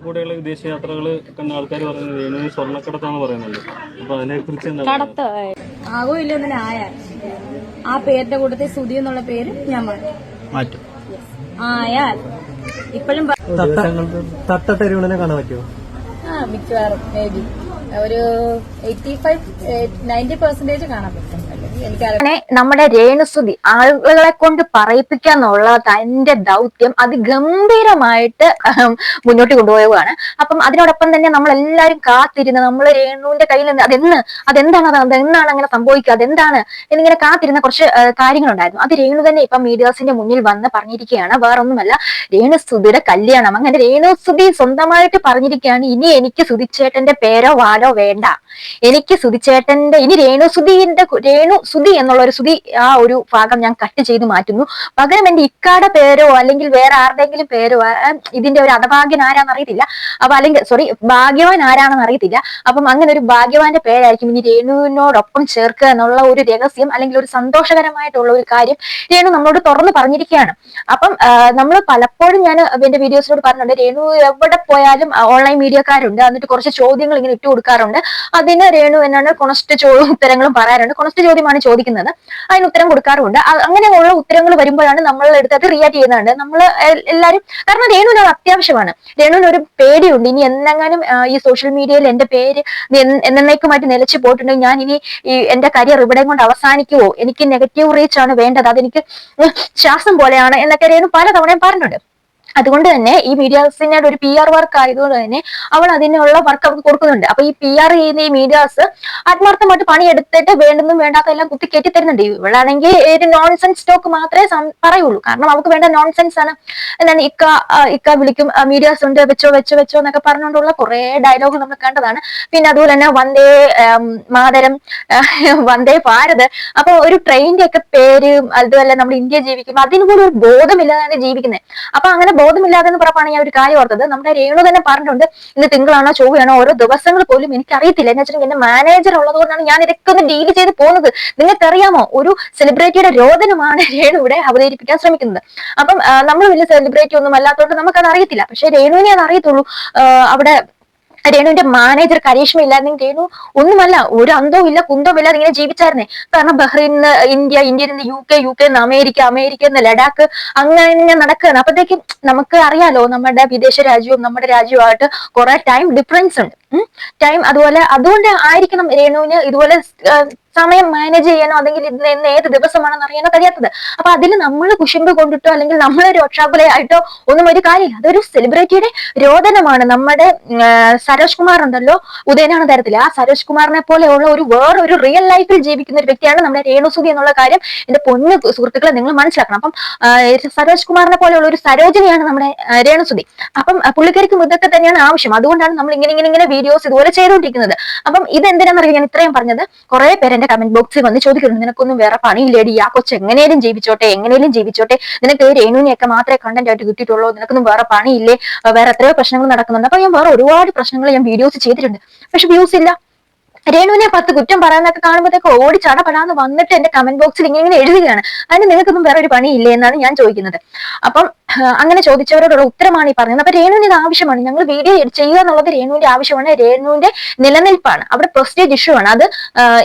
കൂടെയുള്ള വിദേശ യാത്രകൾ കണ്ട ആൾക്കാർ പറയുന്നത് രേണു സ്വർണക്കടത്താന്ന് പറയുന്നുണ്ട്. അപ്പൊ അതിനെ കുറിച്ച് എന്താ കടത്ത് ആകോ ഇല്ലെന്നെ ആയ. ആ പേരിന്റെ കൂട്ടത്തിൽ സുധി എന്നുള്ള പേര് ഞാൻ മാറ്റി. മാറ്റും ആയാൽ ഇപ്പോഴും തട്ട തട്ടത്തെരുവിളിനെ കാണാൻ പറ്റുമോ? ആ മിക്കവാറും മേ ബി ഒരു എയ്റ്റി ഫൈവ് നയന്റി പെർസെന്റേജ് കാണാൻ പറ്റും. അങ്ങനെ നമ്മുടെ രേണുസുതി ആളുകളെ കൊണ്ട് പറയിപ്പിക്കുക തന്റെ ദൗത്യം. അത് ഗംഭീരമായിട്ട് മുന്നോട്ട് കൊണ്ടുപോവുകയാണ്. അപ്പം അതിനോടൊപ്പം തന്നെ നമ്മൾ എല്ലാവരും കാത്തിരുന്ന് നമ്മൾ രേണുവിന്റെ കയ്യിൽ നിന്ന് അതെന്ന് അതെന്താണ് അത് അതെന്നാണ് അങ്ങനെ സംഭവിക്കുക അതെന്താണ് എന്നിങ്ങനെ കാത്തിരുന്ന കുറച്ച് കാര്യങ്ങളുണ്ടായിരുന്നു. അത് രേണു തന്നെ ഇപ്പം മീഡിയാസിന്റെ മുന്നിൽ വന്ന് പറഞ്ഞിരിക്കുകയാണ്. വേറൊന്നുമല്ല രേണുസുതിയുടെ കല്യാണം. അങ്ങനെ രേണുസുതി സ്വന്തമായിട്ട് പറഞ്ഞിരിക്കുകയാണ് ഇനി എനിക്ക് സുതിച്ചേട്ടന്റെ പേരോ വാലോ വേണ്ട. എനിക്ക് സുതിച്ചേട്ടന്റെ ഇനി രേണുസുതിന്റെ രേണു സുതി എന്നുള്ള ഒരു സുതി ആ ഒരു ഭാഗം ഞാൻ കട്ട് ചെയ്ത് മാറ്റുന്നു. പകരം എന്റെ ഇക്കാടെ പേരോ അല്ലെങ്കിൽ വേറെ ആരുടെങ്കിലും പേരോ ഇതിന്റെ ഒരു അധഭാഗ്യൻ ആരാന്ന് അറിയത്തില്ല. അപ്പൊ അല്ലെങ്കിൽ സോറി ഭാഗ്യവാൻ ആരാണെന്ന് അറിയത്തില്ല. അപ്പം അങ്ങനെ ഒരു ഭാഗ്യവാന്റെ പേരായിരിക്കും. ഇനി രേണുവിനോടൊപ്പം ചേർക്കുക എന്നുള്ള ഒരു രഹസ്യം അല്ലെങ്കിൽ ഒരു സന്തോഷകരമായിട്ടുള്ള ഒരു കാര്യം രേണു നമ്മളോട് തുറന്ന് പറഞ്ഞിരിക്കുകയാണ്. അപ്പം നമ്മൾ പലപ്പോഴും ഞാൻ എന്റെ വീഡിയോസിനോട് പറഞ്ഞിട്ടുണ്ട് രേണു എവിടെ പോയാലും ഓൺലൈൻ മീഡിയക്കാരുണ്ട്. എന്നിട്ട് കുറച്ച് ചോദ്യങ്ങൾ ഇങ്ങനെ ഇട്ട് കൊടുക്കാറുണ്ട് അതിന് രേണു എന്നാണ് കൊണസ്റ്റ് ചോ ഉത്തരങ്ങളും പറയാറുണ്ട്. കൊണസ്റ്റ് ചോദ്യമാണ് ചോദിക്കുന്നത്. അതിന് ഉത്തരം കൊടുക്കാറുണ്ട് അങ്ങനെയുള്ള ഉത്തരങ്ങൾ വരുമ്പോഴാണ് നമ്മൾ എടുത്ത് അത് റിയാക്ട് ചെയ്യുന്നുണ്ട് നമ്മൾ എല്ലാവരും കാരണം രേണുവിന് അത് അത്യാവശ്യമാണ്. രേണുവിന് ഒരു പേടിയുണ്ട്. ഇനി എന്നെങ്ങാനും ഈ സോഷ്യൽ മീഡിയയിൽ എന്റെ പേര് എന്നേക്കുമായിട്ട് നിലച്ചു പോയിട്ടുണ്ടെങ്കിൽ ഞാൻ ഇനി ഈ എന്റെ കരിയർ ഇവിടെ കൊണ്ട് അവസാനിക്കുവോ? എനിക്ക് നെഗറ്റീവ് റീച്ച് ആണ് വേണ്ടത്. അതെനിക്ക് ശ്വാസം പോലെയാണ് എന്നൊക്കെ രേണു പലതവണയും പറഞ്ഞിട്ടുണ്ട്. അതുകൊണ്ട് തന്നെ ഈ മീഡിയാസിന്റെ ഒരു പി ആർ വർക്ക് ആയതുകൊണ്ട് തന്നെ അവൾ അതിനുള്ള വർക്ക് അവർക്ക് കൊടുക്കുന്നുണ്ട്. അപ്പൊ ഈ പി ആർ ചെയ്യുന്ന ഈ മീഡിയാസ് ആത്മാർത്ഥമായിട്ട് പണിയെടുത്തിട്ട് വേണ്ടെന്നും വേണ്ടാത്ത എല്ലാം കുത്തി കയറ്റി തരുന്നുണ്ട്. ഇവളാണെങ്കിൽ ഒരു നോൺസെൻസ് ടോക്ക് മാത്രമേ പറയുള്ളൂ. കാരണം അവർക്ക് വേണ്ട നോൺസെൻസ് ആണ് എന്താണ് ഇക്ക ഇക്ക വിളിക്കും. മീഡിയാസ് ഉണ്ട് വെച്ചോ വെച്ചോ വെച്ചോ എന്നൊക്കെ പറഞ്ഞുകൊണ്ടുള്ള കുറെ ഡയലോഗ് നമ്മൾ കണ്ടതാണ്. പിന്നെ അതുപോലെ തന്നെ വന്ദേ മാതരം വന്ദേ ഭാരത്. അപ്പൊ ഒരു ട്രെയിനിന്റെ ഒക്കെ പേര് അതുപോലെ നമ്മൾ ഇന്ത്യ ജീവിക്കുമ്പോൾ അതിന് കൂടി ഒരു ബോധമില്ലാതാണ് ജീവിക്കുന്നത് അപ്പൊ അങ്ങനെ ബോധമില്ലാതെ എന്ന് പറഞ്ഞാണ് ഞാൻ ഒരു കാര്യം ഓർത്തത്. നമ്മുടെ രേണു തന്നെ പറഞ്ഞിട്ടുണ്ട് ഇന്ന് തിങ്കളാണോ ചൊവ്വയാണോ ഓരോ ദിവസങ്ങൾ പോലും എനിക്ക് അറിയത്തില്ല എന്ന് വെച്ചിട്ടുണ്ടെങ്കിൽ എന്റെ മാനേജർ ഉള്ളതുകൊണ്ടാണ് ഞാൻ ഇതൊക്കെ ഒന്ന് ഡീൽ ചെയ്ത് പോകുന്നത്. നിങ്ങൾക്കറിയാമോ? ഒരു സെലിബ്രിറ്റിയുടെ രോദനമാണ് രേണു ഇവിടെ അവതരിപ്പിക്കാൻ ശ്രമിക്കുന്നത്. അപ്പം നമ്മൾ വലിയ സെലിബ്രിറ്റി ഒന്നും അല്ലാത്തതുകൊണ്ട് നമുക്കത് അറിയത്തില്ല. പക്ഷെ രേണുവിനെ അത് അറിയത്തുള്ളൂ അവിടെ രേണുവിന്റെ മാനേജർ കരീഷ്മ ഇല്ലായിരുന്നെങ്കിൽ രേണു ഒന്നുമല്ല ഒരു അന്തവും ഇല്ല കുന്തവും ഇല്ലാതെ ഇങ്ങനെ ജീവിച്ചായിരുന്നേ. കാരണം ബഹ്റൈൻ ഇന്ത്യ ഇന്ത്യയിൽ നിന്ന് യു കെ യു കെ നിന്ന് അമേരിക്ക അമേരിക്ക നിന്ന് ലഡാക്ക് അങ്ങനെ ഇങ്ങനെ നടക്കുകയാണ്. അപ്പത്തേക്കും നമുക്ക് അറിയാലോ നമ്മുടെ വിദേശ രാജ്യവും നമ്മുടെ രാജ്യവുമായിട്ട് കുറെ ടൈം ഡിഫറൻസ് ഉണ്ട്. ടൈം അതുപോലെ അതുകൊണ്ട് ആയിരിക്കണം രേണുവിന് ഇതുപോലെ സമയം മാനേജ് ചെയ്യാനോ അല്ലെങ്കിൽ ഇതിന് ഇന്ന് ഏത് ദിവസമാണെന്ന് അറിയാനോ കഴിയാത്തത്. അപ്പൊ അതിൽ നമ്മൾ കുശുമ്പ് കൊണ്ടിട്ടോ അല്ലെങ്കിൽ നമ്മൾ രക്ഷാകുലയായിട്ടോ ഒന്നും ഒരു കാര്യമില്ല. അതൊരു സെലിബ്രിറ്റിയുടെ രോദനമാണ്. നമ്മുടെ സരോജ് കുമാർ ഉണ്ടല്ലോ ഉദയനാണ് തരത്തിൽ. ആ സരോജ് കുമാറിനെ പോലെയുള്ള ഒരു വേറൊരു റിയൽ ലൈഫിൽ ജീവിക്കുന്ന ഒരു വ്യക്തിയാണ് നമ്മുടെ രേണുസുഖി എന്നുള്ള കാര്യം എന്റെ പൊന്ന് സുഹൃത്തുക്കളെ നിങ്ങൾ മനസ്സിലാക്കണം. അപ്പം സരോജ് കുമാറിനെ പോലെയുള്ള ഒരു സരോജിനിയാണ് നമ്മുടെ രേണുസുഖി. അപ്പം പുള്ളിക്കാരിക്കും ഇതൊക്കെ തന്നെയാണ് ആവശ്യം. അതുകൊണ്ടാണ് നമ്മൾ ഇങ്ങനെ ഇങ്ങനെ ഇങ്ങനെ വീഡിയോസ് ഇതുപോലെ ചെയ്തുകൊണ്ടിരിക്കുന്നത്. അപ്പം ഇത് എന്തിനാണെന്നറിയാം ഞാൻ ഇത്രയും പറഞ്ഞത്. കുറെ പേര് എന്റെ കമന്റ് ബോക്സിൽ വന്ന് ചോദിക്കുന്നുണ്ട് നിനക്കൊന്നും വേറെ പണിയില്ലേടി. ആ കൊച്ചു എങ്ങനെയും ജീവിച്ചോട്ടെ എങ്ങനെയും ജീവിച്ചോട്ടെ. നിനക്ക് രേണുവിനെയൊക്കെ മാത്രമേ കണ്ടന്റ് ആയിട്ട് കിട്ടിയിട്ടുള്ളൂ. നിനക്കൊന്നും വേറെ പണിയില്ലേ? വേറെ എത്രയോ പ്രശ്നങ്ങൾ നടക്കുന്നുണ്ട്. അപ്പൊ ഞാൻ വേറെ ഒരുപാട് പ്രശ്നങ്ങൾ ഞാൻ വീഡിയോസ് ചെയ്തിട്ടുണ്ട്. പക്ഷെ വ്യൂസ് ഇല്ല. രേണുവിനെ പത്ത് കുറ്റം പറയാനൊക്കെ കാണുമ്പോഴത്തേക്ക് ഓടി ചടപടാന്ന് വന്നിട്ട് എന്റെ കമന്റ് ബോക്സിൽ ഇങ്ങനെ ഇങ്ങനെ എഴുതുകയാണ്. അതിന് നിങ്ങൾക്കൊന്നും വേറെ ഒരു പണി ഇല്ലേ എന്നാണ് ഞാൻ ചോദിക്കുന്നത്. അപ്പം അങ്ങനെ ചോദിച്ചവരോടുള്ള ഉത്തരമാണ് ഈ പറയുന്നത്. അപ്പൊ രേണുവിന് ഇത് ആവശ്യമാണ്. ഞങ്ങൾ വീഡിയോ ചെയ്യുക എന്നുള്ളത് രേണുവിന്റെ ആവശ്യമാണ്. രേണുവിന്റെ നിലനിൽപ്പാണ്. അവിടെ പ്രസ്റ്റേജ് ഇഷ്യൂ ആണ്. അത്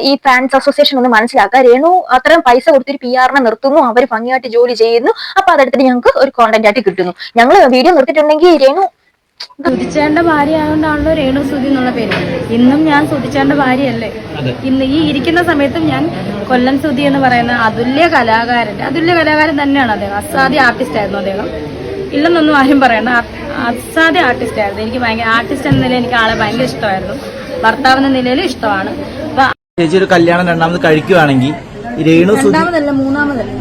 ഈ ഫാൻസ് അസോസിയേഷൻ ഒന്ന് മനസ്സിലാക്കുക. രേണു അത്രയും പൈസ കൊടുത്തൊരു പി ആറിനെ നിർത്തുന്നു. അവർ ഭംഗിയായിട്ട് ജോലി ചെയ്യുന്നു. അപ്പൊ അതെടുത്തിട്ട് ഞങ്ങൾക്ക് ഒരു കോണ്ടന്റ് ആയിട്ട് കിട്ടുന്നു. ഞങ്ങൾ വീഡിയോ നിർത്തിയിട്ടുണ്ടെങ്കിൽ രേണു സുധിച്ചേന്റെ ഭാര്യ ആയതുകൊണ്ടാണല്ലോ രേണു സുധി എന്നുള്ള പേര്. ഇന്നും ഞാൻ സുധിച്ചേന്റെ ഭാര്യയല്ലേ? ഇന്ന് ഈ ഇരിക്കുന്ന സമയത്തും ഞാൻ കൊല്ലം സുധി എന്ന് പറയുന്ന അതുല്യ കലാകാരൻ അതുല്യ കലാകാരൻ തന്നെയാണ് അദ്ദേഹം. അസാധ്യ ആർട്ടിസ്റ്റ് ആയിരുന്നു അദ്ദേഹം. ഇല്ലെന്നൊന്നും ആരും പറയണ്ട. അസാധ്യ ആർട്ടിസ്റ്റ് ആയിരുന്നു. എനിക്ക് ഭയങ്കര ആർട്ടിസ്റ്റ് എന്ന നിലയിൽ എനിക്ക് ആളെ ഭയങ്കര ഇഷ്ടമായിരുന്നു. ഭർത്താവ് എന്ന നിലയിലും ഇഷ്ടമാണ്. അപ്പൊ ചേച്ചി ഒരു കല്യാണം രണ്ടാമത് കഴിക്കുവാണെങ്കിൽ രേണു സുധി രണ്ടാമതല്ല മൂന്നാമതല്ല.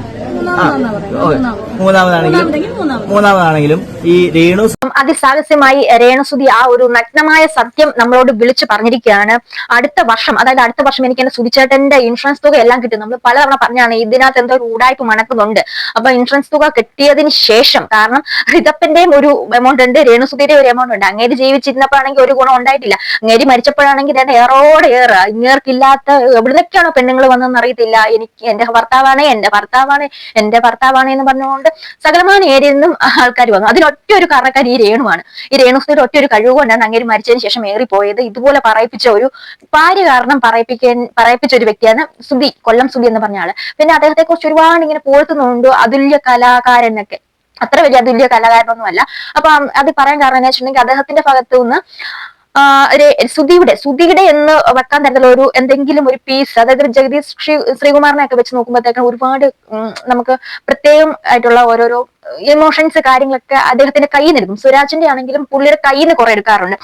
മൂന്നാമതാണെങ്കിലും മൂന്നാമതാണെങ്കിലും ഈ രേണു അതിസാഹസ്യമായി രേണുസുതി ആ ഒരു നഗ്നമായ സത്യം നമ്മളോട് വിളിച്ചു പറഞ്ഞിരിക്കുകയാണ്. അടുത്ത വർഷം അതായത് അടുത്ത വർഷം എനിക്ക് എന്റെ സുതിച്ചേട്ടന്റെ ഇൻഷുറൻസ് തുക എല്ലാം കിട്ടും. നമ്മൾ പലതവണ പറഞ്ഞാണ് ഇതിനകത്ത് എന്തോ ഒരു ഊടായ്പ് മണക്കുന്നുണ്ട്. അപ്പൊ ഇൻഷുറൻസ് തുക കിട്ടിയതിന് ശേഷം കാരണം ഋതപ്പന്റെയും ഒരു എമൗണ്ട് ഉണ്ട് രേണുസുതിയുടെ ഒരു എമൗണ്ട് ഉണ്ട്. അങ്ങേര് ജീവിച്ചിരുന്നപ്പോഴാണെങ്കിൽ ഒരു ഗുണം ഉണ്ടായിട്ടില്ല. അങ്ങേര് മരിച്ചപ്പോഴാണെങ്കിൽ എന്റെ ഏറോടെ ഏറ്. ഇങ്ങേർക്കില്ലാത്ത എവിടുന്നൊക്കെയാണോ പെണ്ണുങ്ങൾ വന്നതെന്ന് അറിയത്തില്ല. എനിക്ക് എന്റെ ഭർത്താവാണ് എന്റെ ഭർത്താവാണ് എന്റെ ഭർത്താവാണ് എന്ന് പറഞ്ഞുകൊണ്ട് സകലമാന ഏരിയയിൽ നിന്നും ആൾക്കാർ വന്നു. അതിനൊറ്റ ഒരു കാരണക്കാരി ഈ രേണുവാണ്. ഈ രേണുസ്ഥയുടെ ഒറ്റ ഒരു കഴിവ് കൊണ്ടാണ് അങ്ങേര് മരിച്ചതിന് ശേഷം ഏറിപ്പോയത്. ഇതുപോലെ പറയിപ്പിച്ച ഒരു ഭാര്യ കാരണം പറയിപ്പിക്കാൻ പറയിപ്പിച്ച ഒരു വ്യക്തിയാണ് സുധി കൊല്ലം സുധി എന്ന് പറഞ്ഞ ആൾ. പിന്നെ അദ്ദേഹത്തെ കുറിച്ച് ഒരുപാട് ഇങ്ങനെ പോഴ്ത്തുന്നുണ്ട് അതുല്യ കലാകാരനൊക്കെ അത്ര വലിയ അതുല്യ കലാകാരനൊന്നുമല്ല. അപ്പൊ അത് പറയാൻ കാരണം എന്ന് വെച്ചിട്ടുണ്ടെങ്കിൽ അദ്ദേഹത്തിന്റെ ഭാഗത്തു നിന്ന് സുധിയുടെ സുധിയുടെ എന്ന് വെക്കാൻ തരത്തിലുള്ള ഒരു എന്തെങ്കിലും ഒരു പീസ് അതായത് ജഗദീഷ് ശ്രീ ശ്രീകുമാറിനെ ഒക്കെ വെച്ച് നോക്കുമ്പോഴത്തേക്കും ഒരുപാട് നമുക്ക് പ്രത്യേകം ആയിട്ടുള്ള ഓരോരോ ഇമോഷൻസ് കാര്യങ്ങളൊക്കെ അദ്ദേഹത്തിന്റെ കയ്യിൽ നിന്ന് എടുക്കും. സുരാജിന്റെ ആണെങ്കിലും പുള്ളിയുടെ കയ്യിൽ നിന്ന് കുറെ എടുക്കാറുണ്ട്.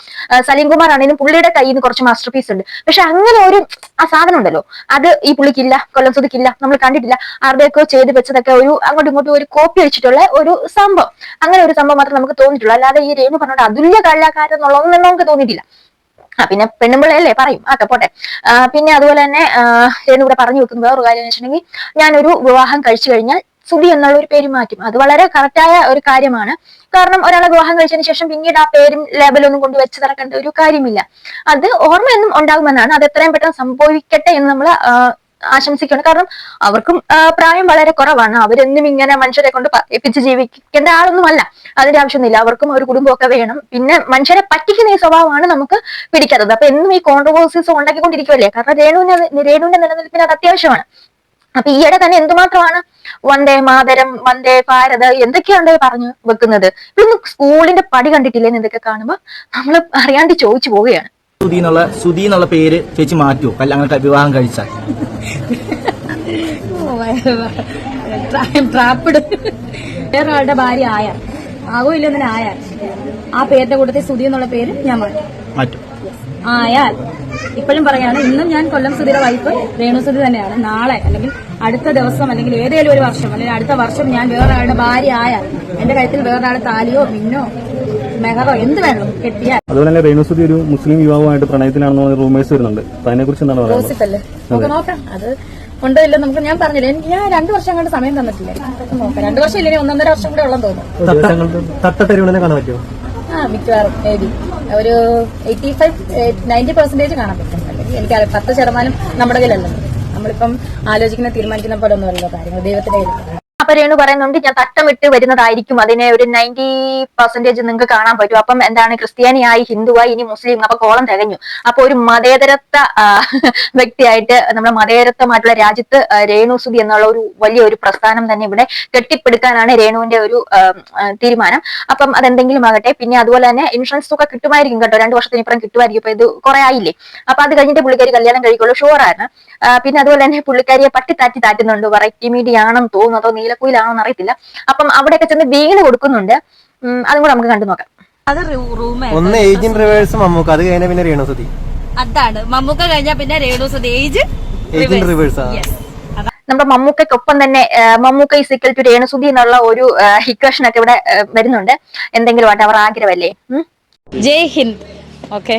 സലീം കുമാർ ആണെങ്കിലും പുള്ളിയുടെ കയ്യിൽ നിന്ന് കുറച്ച് മാസ്റ്റർ പീസ് ഉണ്ട്. പക്ഷെ അങ്ങനെ ഒരു ആ സാധനം ഉണ്ടല്ലോ. അത് ഈ പുള്ളിക്കില്ല കൊല്ലം സുതിക്കില്ല നമ്മൾ കണ്ടിട്ടില്ല. ആരുടെയൊക്കെ ചെയ്ത് വെച്ചതൊക്കെ ഒരു അങ്ങോട്ടും ഇങ്ങോട്ടും ഒരു കോപ്പി വെച്ചിട്ടുള്ള ഒരു സംഭവം. അങ്ങനെ ഒരു സംഭവം മാത്രമേ നമുക്ക് തോന്നിയിട്ടുള്ളൂ. അല്ലാതെ ഈ രേണു പറഞ്ഞോണ്ട് അതുല്യ കലാകാരൻ എന്നുള്ളതൊന്നും നമുക്ക് തോന്നിയിട്ടില്ല. ആ പിന്നെ പെണ്ണുമ്പിള്ളയല്ലേ? പറയും. ആ പോട്ടെ. പിന്നെ അതുപോലെ തന്നെ രേണു ഇവിടെ പറഞ്ഞു വെക്കുന്ന. വേറൊരു കാര്യം എന്ന് വെച്ചിട്ടുണ്ടെങ്കിൽ ഞാനൊരു വിവാഹം കഴിച്ചു കഴിഞ്ഞാൽ സുധി എന്നുള്ള ഒരു പേര് മാറ്റും. അത് വളരെ കറക്റ്റായ ഒരു കാര്യമാണ്. കാരണം ഒരാളെ വിവാഹം കഴിച്ചതിന് ശേഷം പിന്നീട് ആ പേരും ലേബലൊന്നും കൊണ്ട് വെച്ച് നടക്കേണ്ട ഒരു കാര്യമില്ല. അത് ഓർമ്മയൊന്നും ഉണ്ടാകുമെന്നാണ്. അത് എത്രയും പെട്ടെന്ന് സംഭവിക്കട്ടെ എന്ന് നമ്മൾ ആശംസിക്കണം കാരണം അവർക്കും പ്രായം വളരെ കുറവാണ്. അവരെന്നും ഇങ്ങനെ മനുഷ്യരെ കൊണ്ട് പറയിപ്പിച്ച് ജീവിക്കേണ്ട ആളൊന്നുമല്ല അതിന്റെ ആവശ്യമൊന്നുമില്ല. അവർക്കും ഒരു കുടുംബമൊക്കെ വേണം. പിന്നെ മനുഷ്യരെ പറ്റിക്കുന്ന ഈ സ്വഭാവമാണ് നമുക്ക് പിടിക്കാത്തത്. അപ്പൊ എന്നും ഈ കോൺട്രവേഴ്സീസ് ഉണ്ടാക്കിക്കൊണ്ടിരിക്കുമല്ലേ കാരണം രേണുവിന് രേണുവിന്റെ നിലനിൽപ്പിന് അത് അത്യാവശ്യമാണ്. അപ്പൊ ഈയിടെ തന്നെ എന്തുമാത്രമാണ് വന്ദേ മാതരം വന്ദേ ഭാരത് എന്തൊക്കെയാണ് പറഞ്ഞു വെക്കുന്നത്. ഇതൊന്നും സ്കൂളിന്റെ പടി കണ്ടിട്ടില്ലേ എന്ന് ഇതൊക്കെ കാണുമ്പോ നമ്മൾ അറിയാണ്ട് ചോദിച്ചു പോവുകയാണ്. സുധി എന്നുള്ള സുധി എന്നുള്ള പേര് ചേച്ചി മാറ്റുമോ കല്യാ- അങ്ങനെ വിവാഹം കഴിച്ചാൽ. ട്രാപ്പിഡ് വേറൊരാളുടെ ഭാര്യ ആയ ആകോ ഇല്ലെന്നെ ആയാൽ. ആ പേരിന്റെ കൂട്ടത്തിൽ സുധി എന്നുള്ള പേര് ഞാൻ മാറ്റും. ആയാൽ ഇപ്പോഴും പറയാണ് ഇന്നും ഞാൻ കൊല്ലം സുധിയുടെ വൈഫ് രേണു സുധി തന്നെയാണ്. നാളെ അല്ലെങ്കിൽ അടുത്ത ദിവസം അല്ലെങ്കിൽ ഏതെങ്കിലും ഒരു വർഷം അല്ലെങ്കിൽ അടുത്ത വർഷം ഞാൻ വേറൊരാളുടെ ഭാര്യ ആയാൽ എന്റെ കഴുത്തിൽ വേറൊരാളുടെ താലിയോ മിന്നോ മെഹറോ എന്ത് വേണം കെട്ടിയാൽ അതുപോലെ തന്നെ രേണുസുതി ഒരു മുസ്ലിം യുവാവുമായിട്ട് പ്രണയത്തിലാണെന്ന് റൂമേഴ്സ് വരുന്നുണ്ട്. അതിനെ കുറിച്ച് എന്താണ് പറയുന്നത് നോക്കാം അത്. ഉണ്ടോ ഇല്ല നമുക്ക് ഞാൻ പറഞ്ഞില്ല എനിക്ക് ഞാൻ രണ്ടു വർഷം കൊണ്ട് സമയം തന്നിട്ടില്ലേ? നോക്കാം. രണ്ടു വർഷം ഇല്ലെങ്കിൽ ഒന്നൊന്നര വർഷം കൂടെ ഉള്ളതെന്ന് തോന്നുന്നു. കാണാൻ പറ്റുമോ? ആ മിക്കവാറും. ഒരു എയ്റ്റി ഫൈവ് നയന്റി പെർസെന്റേജ് കാണാൻ പറ്റും. അല്ലെങ്കിൽ എനിക്ക് പത്ത് ശതമാനം നമ്മുടെ കയ്യിലല്ലോ. നമ്മളിപ്പം ആലോചിക്കുന്ന തീരുമാനിക്കുന്ന പോലെ ഒന്നുമല്ലോ കാര്യങ്ങൾ. ദൈവത്തിന്റെ അപ്പൊ രേണു പറയുന്നുണ്ട്. ഞാൻ തട്ടമിട്ട് വരുന്നതായിരിക്കും. അതിനെ ഒരു നയന്റി പെർസെന്റേജ് നിങ്ങൾക്ക് കാണാൻ പറ്റും. അപ്പം എന്താണ് ക്രിസ്ത്യാനിയായി ഹിന്ദുവായി ഇനി മുസ്ലിം അപ്പൊ കോളം തികഞ്ഞു. അപ്പൊ ഒരു മതേതരത്വ വ്യക്തിയായിട്ട് നമ്മുടെ മതേതരത്വമായിട്ടുള്ള രാജ്യത്ത് രേണു സുധി എന്നുള്ള ഒരു വലിയ ഒരു പ്രസ്ഥാനം തന്നെ ഇവിടെ കെട്ടിപ്പടുക്കാനാണ് രേണുവിന്റെ ഒരു തീരുമാനം. അപ്പം അതെന്തെങ്കിലും ആകട്ടെ. പിന്നെ അതുപോലെ തന്നെ ഇൻഷുറൻസ് തുക കിട്ടുമായിരിക്കും കേട്ടോ. രണ്ടു വർഷത്തിന് ഇപ്പുറം കിട്ടുമായിരിക്കും. ഇപ്പൊ ഇത് കുറെ ആയില്ലേ അപ്പൊ അത് കഴിഞ്ഞിട്ട് പുള്ളിക്കാരി കല്യാണം കഴിക്കുള്ളൂ. ഷുവറാണ് പിന്നെ അതുപോലെ തന്നെ പുള്ളിക്കാരിയെ പട്ടി താറ്റി താറ്റുന്നുണ്ട്. വെറൈറ്റി മീഡിയ ആണെന്ന് തോന്നുന്നു. അതോ നീലക്കുയിലാണോ എന്ന് അറിയത്തില്ല. അപ്പം അവിടെയൊക്കെ ചെന്ന് വീണ് കൊടുക്കുന്നുണ്ട്. അതും കൂടെ നമുക്ക് കണ്ടു നോക്കാം. അത് റൂമേ. ഒന്ന് ഏജിൻ റിവേഴ്സ് മമ്മൂക്ക അത് കഴിഞ്ഞ പിന്നെ അതാണ്. മമ്മൂക്ക കഴിഞ്ഞ പിന്നെ രേണു ഏജ് ഏജിൻ റിവേഴ്സ്. നമ്മുടെ മമ്മൂക്കയ്ക്കൊപ്പം തന്നെ മമ്മൂക്ക ഈ സിക്കൽ ടു രേണുസുതി എന്നുള്ള ഒരു ഇക്വേഷൻ ഒക്കെ ഇവിടെ വരുന്നുണ്ട്. എന്തെങ്കിലും ആട്ടെ അവർ ആഗ്രഹമല്ലേ? ജയ് ഹിന്ദ്. ഓക്കെ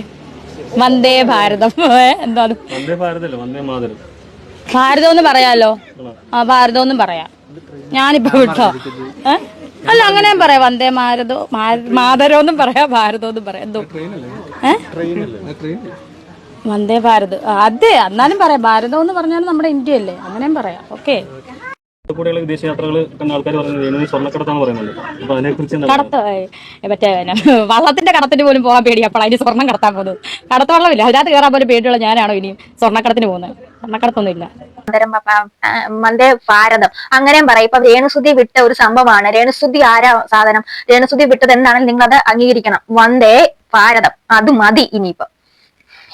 വന്ദേ ഭാരതം. എന്താണ്? ഭാരതം എന്ന് പറയാലോ? ആ ഭാരതം എന്നും പറയാം. ഞാനിപ്പോ വിട്ടോ? അല്ല അങ്ങനെ പറയാം. വന്ദേ മാരതോ മാതരോ എന്നും പറയാം ഭാരതോ എന്നും പറയാം. എന്തോ? വന്ദേ ഭാരത്. അതെ എന്നാലും പറയാം. ഭാരതം എന്ന് പറഞ്ഞാൽ നമ്മുടെ ഇന്ത്യ അല്ലേ? അങ്ങനെയും പറയാം. ഓക്കെ. കൂടെയുള്ള കണ്ട ആൾക്കാർ പറയുന്നത് പറയുന്നത് അപ്പൊ അതിനെക്കുറിച്ച് കടത്ത് മറ്റേ വള്ളത്തിന്റെ കടത്തിന് പോലും പോകാൻ പേടിയപ്പോൾ അതിന് സ്വർണം കടത്താൻ പോകുന്നത്. കടത്ത് വള്ളമില്ല. അതിനകത്ത് കയറാൻ പോലും പേടിയുള്ള ഞാനാണോ ഇനി സ്വർണക്കടത്തിന് പോകുന്നത്? സ്വർണക്കടത്തൊന്നും മന്ദേ ഭാരതം. അങ്ങനെയും പറയും. ഇപ്പൊ രേണുസുതി വിട്ട ഒരു സംഭവമാണ്. രേണുസുതി ആരാ സാധനം? രേണുസുതി വിട്ടത് എന്താണെങ്കിലും നിങ്ങൾ അത് അംഗീകരിക്കണം. വന്ദേ ഭാരതം. അത് മതി ഇനിയിപ്പം.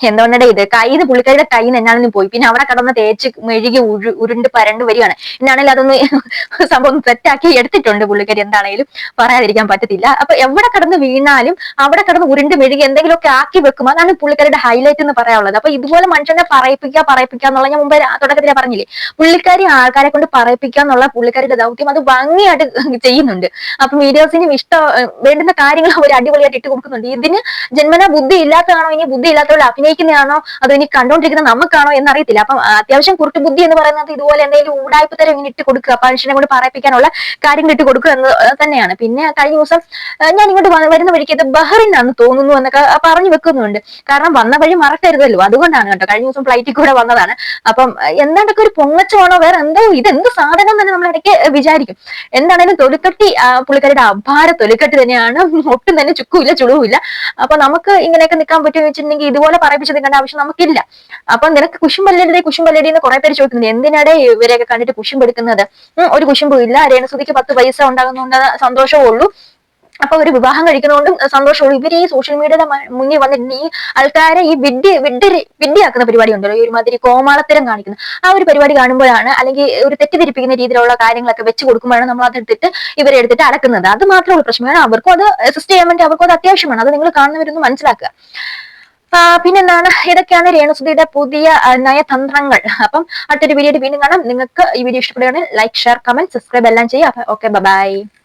എന്തുകൊണ്ടേ ഇത്? കൈ പുള്ളിക്കാരുടെ കൈ നിന്ന് എന്നാണെങ്കിലും പോയി. പിന്നെ അവിടെ കടന്ന് തേച്ച് മെഴുകി ഉരു ഉരുണ്ട് പരണ്ട് വരികയാണ്. എന്നാണെങ്കിൽ അതൊന്ന് സംഭവം സെറ്റാക്കി എടുത്തിട്ടുണ്ട് പുള്ളിക്കാരി. എന്താണെങ്കിലും പറയാതിരിക്കാൻ പറ്റത്തില്ല. അപ്പൊ എവിടെ കടന്ന് വീണാലും അവിടെ കടന്ന് ഉരുണ്ട് മെഴുകി എന്തെങ്കിലുമൊക്കെ ആക്കി വെക്കും അതാണ് പുള്ളിക്കാരുടെ ഹൈലൈറ്റ് എന്ന് പറയാനുള്ളത്. അപ്പൊ ഇതുപോലെ മനുഷ്യനെ പറയിപ്പിക്കുക പറയിപ്പിക്കുക എന്നുള്ള ഞാൻ മുമ്പ് തുടക്കത്തിലെ പറഞ്ഞില്ലേ? പുള്ളിക്കാരി ആൾക്കാരെ കൊണ്ട് പറയിപ്പിക്കുക എന്നുള്ള പുള്ളിക്കാരുടെ ദൗത്യം അത് ഭംഗിയായിട്ട് ചെയ്യുന്നുണ്ട്. അപ്പൊ വീഡിയോസിനും ഇഷ്ടം വേണ്ടുന്ന കാര്യങ്ങൾ അവർ അടിപൊളിയായിട്ട് ഇട്ട് കൊടുക്കുന്നുണ്ട്. ഇതിന് ജന്മന ബുദ്ധി ഇല്ലാത്തതാണോ? ഇനി ബുദ്ധി ഇല്ലാത്തവരുടെ അഭിനയിച്ച് അഭിനയിക്കുന്നതാണോ അതോ ഇനി കണ്ടോണ്ടിരിക്കുന്ന നമുക്കാണോ എന്നറിയത്തില്ല. അപ്പം അത്യാവശ്യം കുറുട്ട് ബുദ്ധി എന്ന് പറയുന്നത് ഇതുപോലെ എന്തെങ്കിലും ഊടായ്പ തരം ഇങ്ങനെ ഇട്ട് കൊടുക്കുക. മനുഷ്യനെ കൊണ്ട് പറയിപ്പിക്കാനുള്ള കാര്യം ഇട്ട് കൊടുക്കുക എന്ന് തന്നെയാണ്. പിന്നെ കഴിഞ്ഞ ദിവസം ഞാൻ ഇങ്ങോട്ട് വരുന്ന വഴിക്ക് ഇത് ബഹറിനാന്ന് തോന്നുന്നു എന്നൊക്കെ പറഞ്ഞു വെക്കുന്നുണ്ട്. കാരണം വന്ന വഴി മറക്കരുതല്ലോ. അതുകൊണ്ടാണ് കേട്ടോ. കഴിഞ്ഞ ദിവസം ഫ്ലൈറ്റിൽ കൂടെ വന്നതാണ്. അപ്പം എന്താണ്ടൊക്കെ ഒരു പൊങ്ങച്ചോണോ വേറെ എന്തോ ഇത് എന്ത് സാധനം തന്നെ നമ്മൾ ഇടയ്ക്ക് വിചാരിക്കും. എന്താണേലും തൊലിക്കട്ടി പുള്ളിക്കാരുടെ അപാര തൊലിക്കട്ടി തന്നെയാണ്. ഒട്ടും തന്നെ ചുക്കുമില്ല ചുളുവില്ല അപ്പൊ നമുക്ക് ഇങ്ങനെയൊക്കെ നിൽക്കാൻ പറ്റുമെന്ന് വെച്ചിട്ടുണ്ടെങ്കിൽ ഇതുപോലെ പറയിപ്പിച്ച് കണ്ട ആവശ്യം നമുക്കില്ല. അപ്പൊ നിനക്ക് കുശുംബല്ലടി കുശുംബല്ലടി എന്ന് കുറെ പേര് ചോദിക്കുന്നുണ്ട്. എന്തിനാടെ ഇവരെയൊക്കെ കണ്ടിട്ട് കുശുമ്പെടുക്കുന്നത്? ഒരു കുശുമ്പും ഇല്ല. രേണസുതിക്ക് പത്ത് പൈസ ഉണ്ടാകുന്നുണ്ട് സന്തോഷമേ ഉള്ളൂ. അപ്പൊ ഒരു വിവാഹം കഴിക്കുന്നതുകൊണ്ടും സന്തോഷമുള്ളൂ. ഇവർ ഈ സോഷ്യൽ മീഡിയയുടെ മുന്നിൽ വന്നിട്ട് ഈ ആൾക്കാരെ ഈ വിഡ്ഢി വിഡ്ഢി വിഡ്ഢിയാക്കുന്ന പരിപാടി ഉണ്ടല്ലോ. ഈ ഒരുമാതിരി കോമാളത്തരം കാണിക്കുന്ന. ആ ഒരു പരിപാടി കാണുമ്പോഴാണ് അല്ലെങ്കിൽ ഒരു തെറ്റിദ്ധരിപ്പിക്കുന്ന രീതിയിലുള്ള കാര്യങ്ങളൊക്കെ വെച്ച് കൊടുക്കുമ്പോഴാണ് നമ്മൾ അതെടുത്തിട്ട് ഇവരെ എടുത്തിട്ട് അടക്കുന്നത്. അത് മാത്രമേ ഉള്ളൂ പ്രശ്നമാണ് അവർക്കും അത് അസിസ്റ്റ് ചെയ്യാൻ വേണ്ടി അവർക്കും അത് അത്യാവശ്യമാണ്. അത് നിങ്ങൾ കാണുന്നവരൊന്ന് മനസ്സിലാക്കുക. പിന്നെന്താണ്? ഇതൊക്കെയാണ് രേണുസുധിയുടെ പുതിയ നയതന്ത്രങ്ങൾ. അപ്പം അടുത്തൊരു വീഡിയോ വീണ്ടും കാണാം. നിങ്ങൾക്ക് ഈ വീഡിയോ ഇഷ്ടപ്പെടുകയാണെങ്കിൽ ലൈക്ക് ഷെയർ കമന്റ് സബ്സ്ക്രൈബ് എല്ലാം ചെയ്യുക. Okay bye